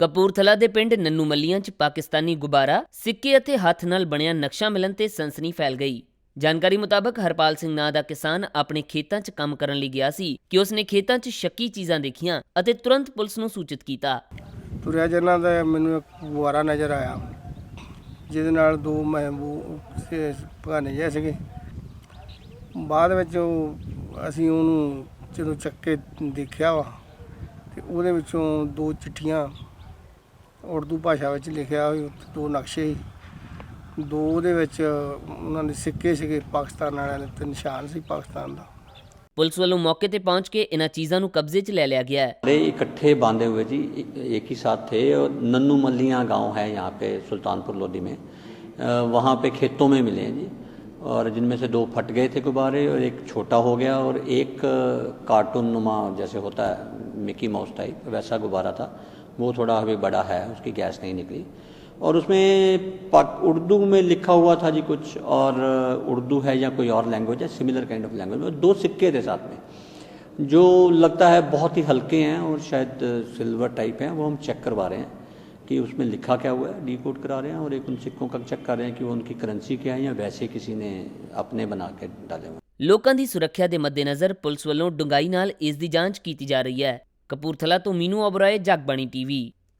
ਕਪੂਰਥਲਾ ਦੇ ਪਿੰਡ ਨੰਨੂ ਮੱਲੀਆਂ 'ਚ ਪਾਕਿਸਤਾਨੀ ਗੁਬਾਰਾ ਸਿੱਕੇ ਅਤੇ ਹੱਥ ਨਾਲ ਬਣਿਆ ਨਕਸ਼ਾ ਮਿਲਣ ਤੇ ਸਨਸਨੀ ਫੈਲ ਗਈ। ਜਾਣਕਾਰੀ ਮੁਤਾਬਕ ਹਰਪਾਲ ਸਿੰਘ ਨਾਂ ਦਾ ਕਿਸਾਨ ਆਪਣੇ ਖੇਤਾਂ 'ਚ ਕੰਮ ਕਰਨ ਲਈ ਗਿਆ ਸੀ ਕਿ ਉਸਨੇ ਖੇਤਾਂ 'ਚ ਸ਼ੱਕੀ ਚੀਜ਼ਾਂ ਦੇਖੀਆਂ ਅਤੇ ਤੁਰੰਤ ਪੁਲਿਸ ਨੂੰ ਸੂਚਿਤ ਕੀਤਾ। ਤੁਰਿਆ ਜਨਾ ਦਾ ਮੈਨੂੰ ਇੱਕ ਗੁਬਾਰਾ ਨਜ਼ਰ ਆਇਆ, ਜਿਹਦੇ ਨਾਲ ਦੋ ਮਹਿਬੂ ਭਾਨੇ ਜਿਹੇ ਸੀਗੇ। ਬਾਅਦ ਵਿੱਚ ਉਹ ਅਸੀਂ ਉਹਨੂੰ ਜਦੋਂ ਚੱਕ ਕੇ ਦੇਖਿਆ ਵਾ, ਤੇ ਉਹਦੇ ਵਿੱਚੋਂ ਦੋ ਚਿੱਠੀਆਂ ਉਰਦੂ ਭਾਸ਼ਾ ਵਿੱਚ ਲਿਖਿਆ ਹੋਇਆ ਦੋ ਨਕਸ਼ੇ ਸੀ ਦੋ ਉਹਦੇ ਵਿੱਚ ਉਹਨਾਂ ਦੇ ਸਿੱਕੇ ਸੀਗੇ ਪਾਕਿਸਤਾਨ ਵਾਲਿਆਂ ਦੇ ਤੇ ਨਿਸ਼ਾਨ ਸੀ ਪਾਕਿਸਤਾਨ ਦਾ ਪੁਲਿਸ ਵੱਲੋਂ ਮੌਕੇ ਤੇ ਪਹੁੰਚ ਕੇ ਇਹਨਾਂ ਚੀਜ਼ਾਂ ਨੂੰ ਕਬਜ਼ੇ 'ਚ ਲੈ ਲਿਆ ਗਿਆ ਹੈ अरे इकट्ठे बांधे हुए जी एक एक ही साथ थे और नन्नू मल्लियाँ गांव है यहाँ पे सुल्तानपुर लोधी में अ, वहाँ पे खेतों में मिले हैं जी और जिनमें से दो फट गए थे गुब्बारे और एक छोटा हो गया और एक अ, कार्टून नुमा जैसे होता है मिकी माउस टाइप वैसा गुब्बारा था वो थोड़ा अभी बड़ा है उसकी गैस नहीं निकली और उसमें पाक उर्दू में लिखा हुआ था जी कुछ और अ, उर्दू है या कोई और लैंग्वेज है सिमिलर काइंड ऑफ लैंग्वेज दो सिक्के थे साथ में जो लगता है बहुत ही हल्के हैं और शायद सिल्वर टाइप हैं वो हम चेक करवा रहे हैं कि उसमें लिखा क्या हुआ है डी कोड करा रहे हैं और एक उन सिक्कों का चेक कर रहे हैं कि वो उनकी करेंसी क्या है या वैसे किसी ने अपने बना के डाले हुए हैं। ਲੋਕਾਂ ਦੀ ਸੁਰੱਖਿਆ ਦੇ ਮੱਦੇਨਜ਼ਰ ਪੁਲਿਸ ਵੱਲੋਂ ਡੂੰਘਾਈ ਨਾਲ ਇਸ ਦੀ ਜਾਂਚ ਕੀਤੀ ਜਾ ਰਹੀ ਹੈ ਕਪੂਰਥਲਾ ਤੋਂ ਮੀਨੂ ਅਬਰਾਏ ਜਗਬਾਣੀ ਟੀਵੀ।